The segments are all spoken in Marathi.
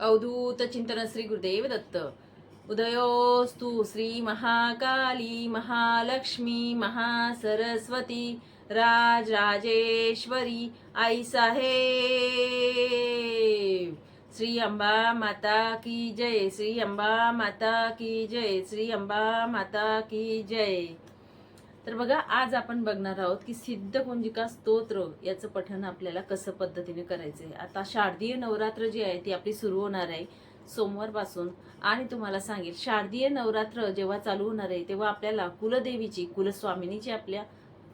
अवधूत चिंतन श्री गुरुदेव दत्त। उदयोस्तु श्री महाकाली महालक्ष्मी महासरस्वती राज राजेश्वरी आई साहेब श्री अंबा माता की जय। श्री अंबा माता की जय। श्री अंबा माता की जय। तर बघा आज आपण बघणार आहोत की सिद्ध कुंजिका स्तोत्र याचं पठण आपल्याला कसं पद्धतीने करायचं आहे आता शारदीय नवरात्र जी आहे ती आपली सुरू होणार आहे सोमवारपासून. आणि तुम्हाला सांगेल शारदीय नवरात्र जेव्हा चालू होणार आहे तेव्हा आपल्याला कुलदेवीची कुलस्वामिनीची आपल्या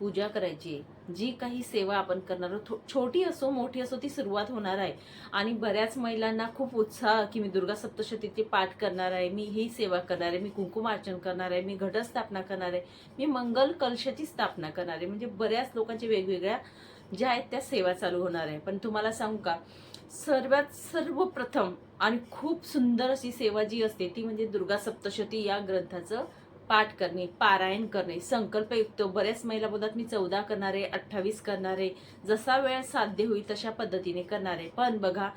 पूजा करायची आहे. जी काही सेवा आपण करणार आहोत थो- छोटी असो मोठी असो ती सुरुवात होणार आहे. आणि बऱ्याच महिलांना खूप उत्साह की मी दुर्गा सप्तशतीचे पाठ करणार आहे मी ही सेवा करणार आहे मी कुंकुमार्चन करणार आहे मी घटस्थापना करणार आहे मी मंगल कलशाची स्थापना करणार आहे. म्हणजे बऱ्याच लोकांच्या वेगवेगळ्या ज्या आहेत त्या सेवा चालू होणार आहे. पण तुम्हाला सांगू का सर्वात सर्वप्रथम आणि खूप सुंदर अशी सेवा जी असते ती म्हणजे दुर्गा सप्तशती या ग्रंथाचं पाठ करणे पारायण करणे. संकल्पयुक्त बऱ्याच महिला बोधात मी चौदा करणारे अठ्ठावीस करणारे. जसा वेळ साध्य होईल तशा पद्धतीने करणारे. पण बघा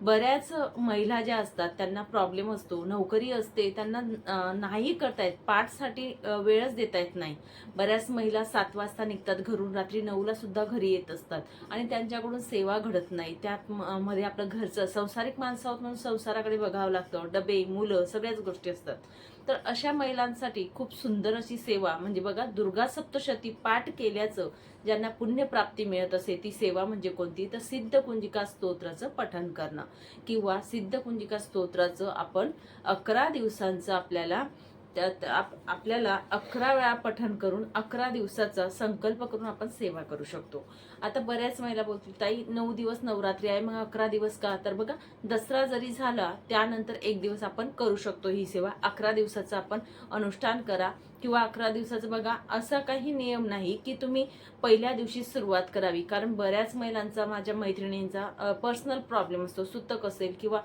बऱ्याच महिला ज्या असतात त्यांना प्रॉब्लेम असतो. नोकरी असते त्यांना नाही नाही करतायत पाठसाठी वेळच देता येत नाही. बऱ्याच महिला सात वाजता निघतात घरून रात्री नऊला सुद्धा घरी येत असतात. आणि त्यांच्याकडून सेवा घडत नाही. त्यात मध्ये आपलं घरचं संसारिक माणसं आहोत म्हणून संसाराकडे बघावं लागतं. डबे मुलं सगळ्याच गोष्टी असतात. तर अशा महिलांसाठी खूप सुंदर अशी सेवा म्हणजे बघा दुर्गा सप्तशती पाठ केल्याचं ज्यांना पुण्यप्राप्ती मिळत असे ती सेवा म्हणजे कोणती? तर सिद्ध कुंजिका स्तोत्राचं पठण करणं. किंवा सिद्ध कुंजिका स्तोत्राचं आपण अकरा दिवसांचं आपल्याला त्यात आप- आपल्याला अकरा वेळा पठण करून अकरा दिवसाचा संकल्प करून आपण सेवा करू शकतो. आता बऱ्याच महिला बोलतील ताई नऊ दिवस नवरात्री आहे मग अकरा दिवस का? तर बघा दसरा जरी झाला त्यानंतर एक दिवस आपण करू शकतो ही सेवा. अकरा दिवसाचं आपण अनुष्ठान करा किंवा अकरा दिवसाचं बघा असा काही नियम नाही की तुम्ही पहिल्या दिवशी सुरुवात करावी. कारण बऱ्याच महिलांचा माझ्या मैत्रिणींचा पर्सनल प्रॉब्लेम असतो. सुतक असेल किंवा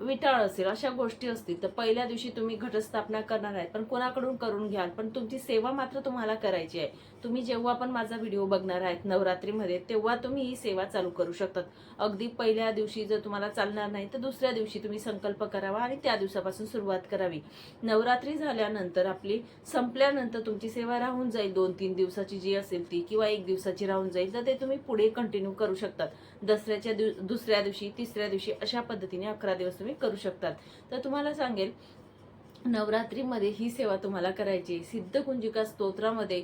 विटाळ असेल अशा गोष्टी असतील. तर पहिल्या दिवशी तुम्ही घटस्थापना करणार आहेत पण कोणाकडून करून घ्याल? पण तुमची सेवा मात्र तुम्हाला करायची आहे. तुम्ही जेव्हा पण माझा व्हिडिओ बघणार आहेत नवरात्रीमध्ये तेव्हा तुम्ही ही सेवा चालू करू शकतात. अगदी पहिल्या दिवशी जर तुम्हाला चालणार नाही तर दुसऱ्या दिवशी तुम्ही संकल्प करावा आणि त्या दिवसापासून सुरुवात करावी. नवरात्री झाल्यानंतर आपली संपल्यानंतर तुमची सेवा राहून जाईल दोन तीन दिवसाची जी असेल ती किंवा एक दिवसाची राहून जाईल तर ते तुम्ही पुढे कंटिन्यू करू शकतात. दसऱ्याच्या दिव दुसऱ्या दिवशी तिसऱ्या दिवशी अशा पद्धतीने अकरा दिवस तुम्ही करू शकतात. तर तुम्हाला सांगेल नवरात्रीमध्ये ही सेवा तुम्हाला करायची. सिद्धकुंजिका सिद्ध कुंजिका स्तोत्रामध्ये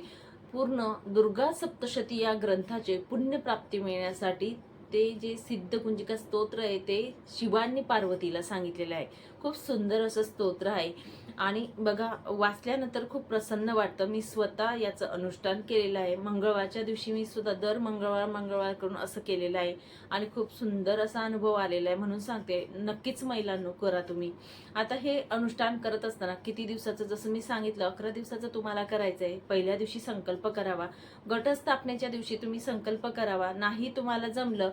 पूर्ण दुर्गा सप्तशती या ग्रंथाचे पुण्यप्राप्ती मिळण्यासाठी ते जे सिद्ध कुंजिका स्तोत्र आहे ते शिवांनी पार्वतीला सांगितलेलं आहे. खूप सुंदर असं स्तोत्र आहे. आणि बघा वाचल्यानंतर खूप प्रसन्न वाटतं. मी स्वतः याचं अनुष्ठान केलेलं आहे. मंगळवारच्या दिवशी मी सुद्धा दर मंगळवार मंगळवार करून असं केलेलं आहे. आणि खूप सुंदर असा अनुभव आलेला आहे म्हणून सांगते. नक्कीच महिलांनो करा तुम्ही. आता हे अनुष्ठान करत असताना किती दिवसाचं जसं मी सांगितलं अकरा दिवसाचं तुम्हाला करायचं आहे. पहिल्या दिवशी संकल्प करावा. घटस्थापनेच्या दिवशी तुम्ही संकल्प करावा. नाही तुम्हाला जमलं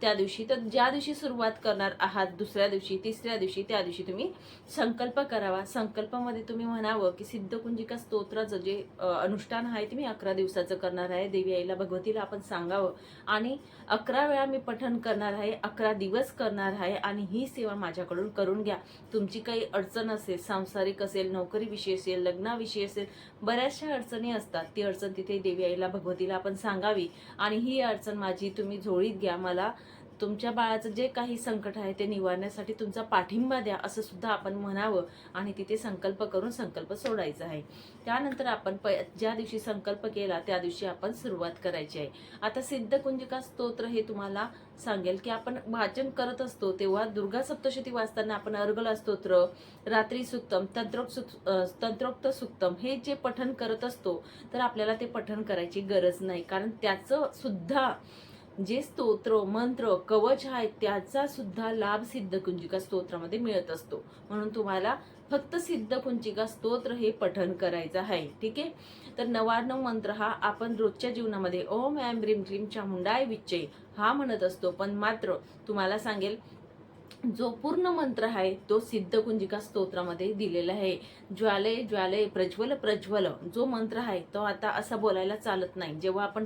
त्या दिवशी तर ज्या दिवशी सुरुवात करणार आहात दुसऱ्या दिवशी तिसऱ्या दिवशी त्या दिवशी तुम्ही संकल्प करावा. संकल्पामध्ये तुम्ही म्हणावं की सिद्ध कुंजिका स्तोत्राचं जे अनुष्ठान आहे ते मी अकरा दिवसाचं करणार आहे. देवी आईला भगवतीला आपण सांगावं. आणि अकरा वेळा मी पठण करणार आहे अकरा दिवस करणार आहे आणि ही सेवा माझ्याकडून करून घ्या. तुमची काही अडचण असेल सांसारिक असेल नोकरीविषयी असेल लग्नाविषयी असेल बऱ्याचशा अडचणी असतात. ती अडचण तिथे देवी आईला भगवतीला आपण सांगावी. आणि ही अडचण माझी तुम्ही झोळीत घ्या. मला तुमच्या बाळाचं जे काही संकट आहे ते निवारण्यासाठी तुमचा पाठिंबा द्या असं सुद्धा आपण म्हणावं आणि तिथे संकल्प करून संकल्प सोडायचा आहे. त्यानंतर आपण प ज्या दिवशी संकल्प केला त्या दिवशी आपण सुरुवात करायची आहे. आता सिद्धकुंजिका स्तोत्र हे तुम्हाला सांगेल की आपण वाचन करत असतो तेव्हा दुर्गा सप्तशती वाचताना आपण अर्गला स्तोत्र रात्री सुक्तम तंत्रोक्त सुक तंत्रोक्त सुक्तम हे जे पठण करत असतो तर आपल्याला ते पठण करायची गरज नाही. कारण त्याचं सुद्धा जे स्तोत्र मंत्र कवच आहे त्याचा सुद्धा लाभ सिद्ध कुंजिका स्तोत्रामध्ये मिळत असतो. म्हणून तुम्हाला फक्त सिद्ध कुंजिका स्तोत्र हे पठन करायचं आहे. ठीक आहे? तर नवार्णव मंत्र हा आपण रोजच्या जीवनामध्ये ओम ॲम ब्रीम क्रीम चामुंडाय विच्चे हा म्हणत असतो. पण मात्र तुम्हाला सांगेल जो पूर्ण मंत्र आहे तो सिद्ध कुंजिका स्तोत्रामध्ये दिलेला आहे. ज्वाले ज्वाले प्रज्वल प्रज्वल जो मंत्र आहे तो आता असा बोलायला चालत नाही. जेव्हा आपण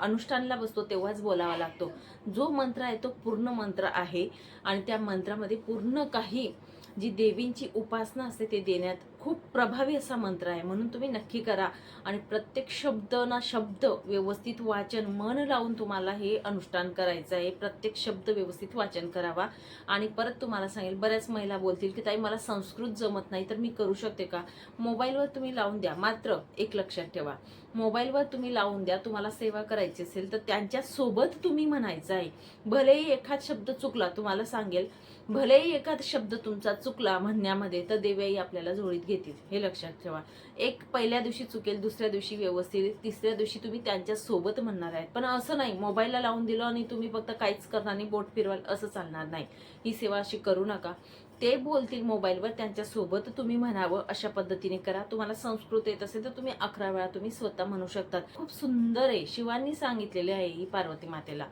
अनुष्ठानला बसतो तेव्हाच बोलावा लागतो. जो मंत्र आहे तो पूर्ण मंत्र आहे. आणि त्या मंत्रामध्ये पूर्ण काही जी देवींची उपासना असते ते देण्यात खूप प्रभावी असा मंत्र आहे. म्हणून तुम्ही नक्की करा. आणि प्रत्येक शब्द ना शब्द व्यवस्थित वाचन मन लावून तुम्हाला हे अनुष्ठान करायचं आहे. प्रत्येक शब्द व्यवस्थित वाचन करावा. आणि परत तुम्हाला सांगेल बऱ्याच महिला बोलतील की ताई मला संस्कृत जमत नाही तर मी करू शकते का? मोबाईलवर तुम्ही लावून द्या. मात्र एक लक्षात ठेवा. मोबाईलवर तुम्ही लावून द्या. तुम्हाला सेवा करायची असेल तर त्यांच्यासोबत तुम्ही म्हणायचं आहे. भलेही एखाद शब्द चुकला तुम्हाला सांगेल भलेही एखाद शब्द तुमचा चुकला म्हणण्यामध्ये तर देव्याई आपल्याला जोडीत घेतील हे लक्षात ठेवा. एक पहिल्या दिवशी चुकेल दुसऱ्या दिवशी व्यवस्थित तिसऱ्या दिवशी तुम्ही त्यांच्यासोबत म्हणणार आहेत. पण असं नाही मोबाईलला लावून दिलं आणि तुम्ही फक्त काहीच करणार नाही बोट फिरवाल असं चालणार नाही. ही सेवा अशी करू नका. ते बोलतील मोबाईलवर त्यांच्यासोबत तुम्ही म्हणावं अशा पद्धतीने करा. तुम्हाला संस्कृत येत असेल तर तुम्ही अकरा वेळा तुम्ही स्वतः म्हणू शकतात. खूप सुंदर आहे. शिवांनी सांगितलेले आहे ही पार्वती मातेला.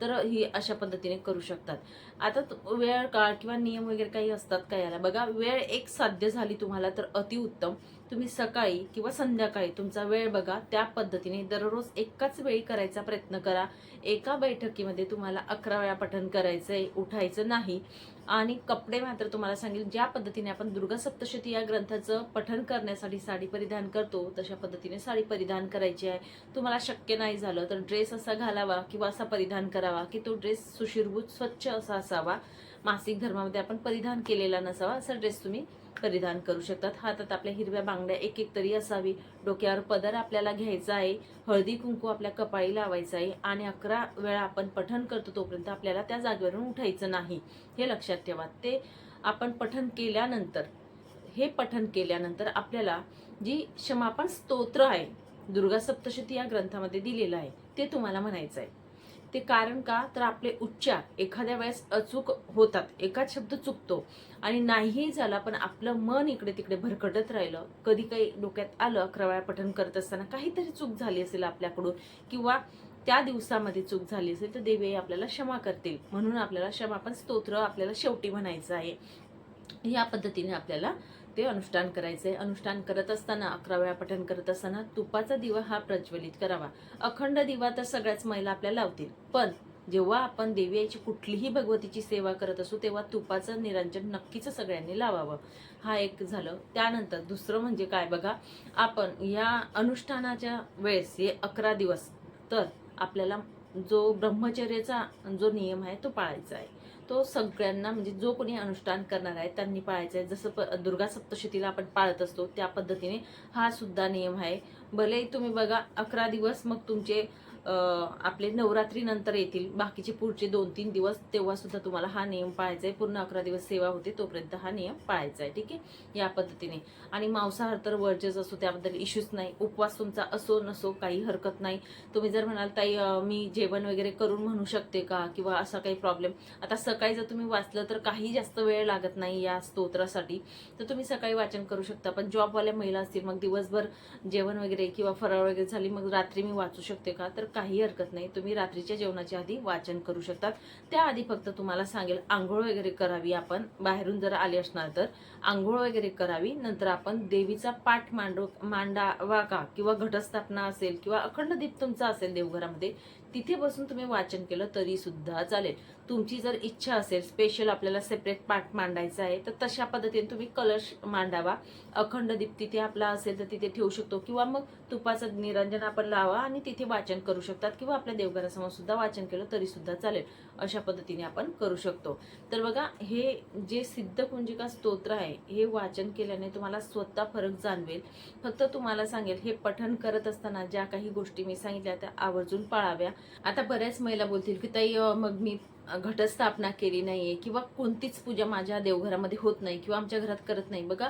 तर ही अशा पद्धतीने करू शकतात. आता वेळ काळ किंवा नियम वगैरे काही असतात का याला? बघा वेळ एक साध्य झाली तुम्हाला तर अतिउत्तम तुम्ही सकाळी किंवा संध्याकाळी तुमचा वेळ बघा त्या पद्धतीने दररोज एकाच वेळी करायचा प्रयत्न करा. एका बैठकीमध्ये तुम्हाला अकरा वेळा पठण आहे उठायचं नाही. आणि कपडे मात्र तुम्हाला सांगेल ज्या पद्धतीने आपण दुर्गा सप्तशती या ग्रंथाचं पठन करण्यासाठी साडी परिधान करतो तशा पद्धतीने साडी परिधान करायची आहे. तुम्हाला शक्य नाही झालं तर ड्रेस असा घालावा किंवा असा परिधान करावा की तो ड्रेस सुशिरभूत स्वच्छ असा असावा. मासिक धर्मामध्ये आपण परिधान केलेला नसावा असा ड्रेस तुम्ही परिधान करू शकतात. हातात आपल्या हिरव्या बांगड्या एक एक तरी असावी. डोक्यावर पदर आपल्याला घ्यायचा आहे. हळदी कुंकू आपल्या कपाळी लावायचा आहे. आणि अकरा वेळा आपण पठण करतो तोपर्यंत आपल्याला त्या जागेवरून उठायचं नाही. हे लक्षात ठेवा. ते आपण पठन केल्यानंतर हे पठन केल्यानंतर आपल्याला जी क्षमापण स्तोत्र आहे दुर्गा सप्तशती या ग्रंथामध्ये दिलेलं आहे ते तुम्हाला म्हणायचं आहे ते कारण का? तर आपले उच्चार एखाद्या वेळेस अचूक होतात एकाच शब्द चुकतो आणि नाही झाला पण आपलं मन इकडे तिकडे भरकटत राहिलं कधी काही डोक्यात आलं अकरा वेळा पठण करत असताना काहीतरी चूक झाली असेल आपल्याकडून किंवा त्या दिवसामध्ये चूक झाली असेल तर देवी आपल्याला क्षमा करतील. म्हणून आपल्याला क्षमा पण स्तोत्र आपल्याला शेवटी म्हणायचं आहे. या पद्धतीने आपल्याला ते अनुष्ठान करायचं आहे अनुष्ठान करत असताना अकरा वेळा पठण करत असताना तुपाचा दिवा हा प्रज्वलित करावा. अखंड दिवा तर सगळ्याच महिला आपल्याला लावतील. पण जेव्हा आपण देवी आईची कुठलीही भगवतीची सेवा करत असू तेव्हा तुपाचं निरंजन नक्कीच सगळ्यांनी लावावं. हा एक झालं. त्यानंतर दुसरं म्हणजे काय? बघा आपण या अनुष्ठानाच्या वेळेस हे अकरा दिवस तर आपल्याला जो ब्रह्मचर्याचा जो नियम आहे तो पाळायचा आहे. तो सगळ्यांना म्हणजे जो कोणी अनुष्ठान करणार आहे त्यांनी पाळायचा आहे. जसं प दुर्गा सप्तशतीला आपण पाळत असतो त्या पद्धतीने हा सुद्धा नियम आहे. भले तुम्ही बघा अकरा दिवस मग तुमचे आपले नवरात्रीनंतर येतील. बाकीचे पुढचे दोन तीन दिवस तेव्हा सुद्धा तुम्हाला हा नियम पाळायचा आहे पूर्ण अकरा दिवस सेवा होते तोपर्यंत हा नियम पाळायचा आहे ठीक आहे? या पद्धतीने. आणि मांसाहार तर वर्जच असो त्याबद्दल इश्यूज नाही. उपवास तुमचा असो नसो काही हरकत नाही. तुम्ही जर म्हणाल ताई मी जेवण वगैरे करून म्हणू शकते का? किंवा असा काही प्रॉब्लेम आता सकाळी जर तुम्ही वाचलं तर काही जास्त वेळ लागत नाही या स्तोत्रासाठी. तर तुम्ही सकाळी वाचन करू शकता. पण जॉबवाल्या महिला असतील मग दिवसभर जेवण वगैरे किंवा फराळ वगैरे झाली मग रात्री मी वाचू शकते का? तर काही हरकत नाही. तुम्ही रात्रीच्या जेवणाच्या आधी वाचन करू शकतात. त्याआधी फक्त तुम्हाला सांगेल आंघोळ वगैरे करावी आपण. बाहेरून जर आले असणार तर आंघोळ वगैरे करावी. नंतर आपण देवीचा पाठ मांडो मांडावा का? किंवा घटस्थापना असेल किंवा अखंड दीप तुमचा असेल देवघरामध्ये तिथे बसून तुम्ही वाचन केलं तरी सुद्धा चालेल. तुमची जर इच्छा असेल स्पेशल आपल्याला सेपरेट पार्ट मांडायचा आहे तर तशा पद्धतीने तुम्ही कलश मांडावा. अखंड दीप तिथे आपला असेल तर तिथे ठेवू शकतो. किंवा मग तुपाचं निरंजन आपण लावा आणि तिथे वाचन करू शकतात. किंवा आपल्या देवघरासमोर सुद्धा वाचन केलं तरी सुद्धा चालेल. अशा पद्धतीने आपण करू शकतो. तर बघा हे जे सिद्ध कुंजिका स्तोत्र आहे हे वाचन केल्याने तुम्हाला स्वतः फरक जाणवेल. फक्त तुम्हाला सांगेल हे पठण करत असताना ज्या काही गोष्टी मी सांगितल्या त्या आवर्जून पाळाव्या. आता बऱ्याच महिला बोलतील की ताई मग मी घटस्थापना केली नाहीये किंवा कोणतीच पूजा माझ्या देवघरामध्ये होत नाही किंवा आमच्या घरात करत नाही. बघा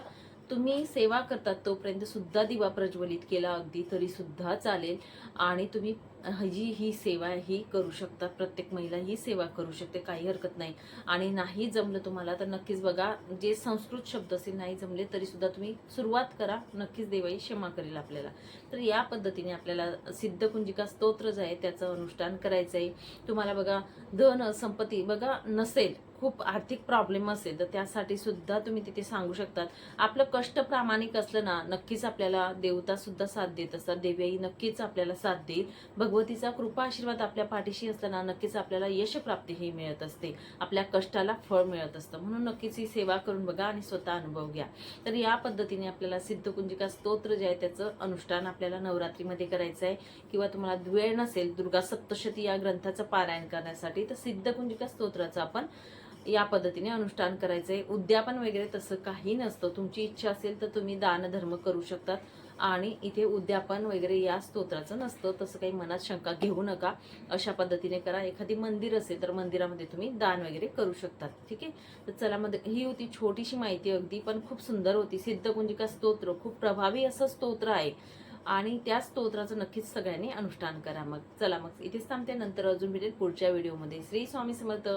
तुम्ही सेवा करतात तोपर्यंत सुद्धा दिवा प्रज्वलित केला अगदी तरी सुद्धा चालेल. आणि तुम्ही जी ही सेवा ही करू शकतात प्रत्येक महिला ही सेवा करू शकते काही हरकत नाही. आणि नाही जमलं तुम्हाला तर नक्कीच बघा जे संस्कृत शब्द असेल नाही जमले तरी सुद्धा तुम्ही सुरुवात करा नक्कीच देवाई क्षमा करेल आपल्याला. तर या पद्धतीने आपल्याला सिद्धकुंजिका स्तोत्र जे आहे त्याचं अनुष्ठान करायचं आहे तुम्हाला बघा धन संपत्ती बघा नसेल खूप आर्थिक प्रॉब्लेम असेल तर त्यासाठी सुद्धा तुम्ही तिथे सांगू शकतात. आपलं कष्ट प्रामाणिक असलं ना नक्कीच आपल्याला देवता सुद्धा साथ देत असतात. देवी नक्कीच आपल्याला साथ देईल. भगवतीचा कृपा आशीर्वाद आपल्या पाठीशी असताना नक्कीच आपल्याला यशप्राप्ती ही मिळत असते. आपल्या कष्टाला फळ मिळत असतं. म्हणून नक्कीच ही सेवा करून बघा आणि स्वतः अनुभव घ्या. तर या पद्धतीने आपल्याला सिद्धकुंजिका स्तोत्र जे आहे त्याचं अनुष्ठान आपल्याला नवरात्रीमध्ये करायचं आहे किंवा तुम्हाला वेळ नसेल दुर्गा सप्तशती या ग्रंथाचं पारायण करण्यासाठी तर सिद्धकुंजिका स्तोत्राचं आपण या पद्धतीने अनुष्ठान करायचं आहे उद्यापन वगैरे तसं काही नसतं. तुमची इच्छा असेल तर तुम्ही दानधर्म करू शकतात. आणि इथे उद्यापन वगैरे या स्तोत्राचं नसतं तसं काही मनात शंका घेऊ नका. अशा पद्धतीने करा. एखादी मंदिर असेल तर मंदिरामध्ये तुम्ही दान वगैरे करू शकतात. ठीक आहे? तर चला मग ही होती छोटीशी माहिती अगदी पण खूप सुंदर होती. सिद्धकुंजिका स्तोत्र खूप प्रभावी असं स्तोत्र आहे. आणि त्या स्तोत्राचं नक्कीच सगळ्यांनी अनुष्ठान करा मग. चला मग इथेच थांबते. नंतर अजून भेटेल पुढच्या व्हिडिओमध्ये. श्री स्वामी समर्थ.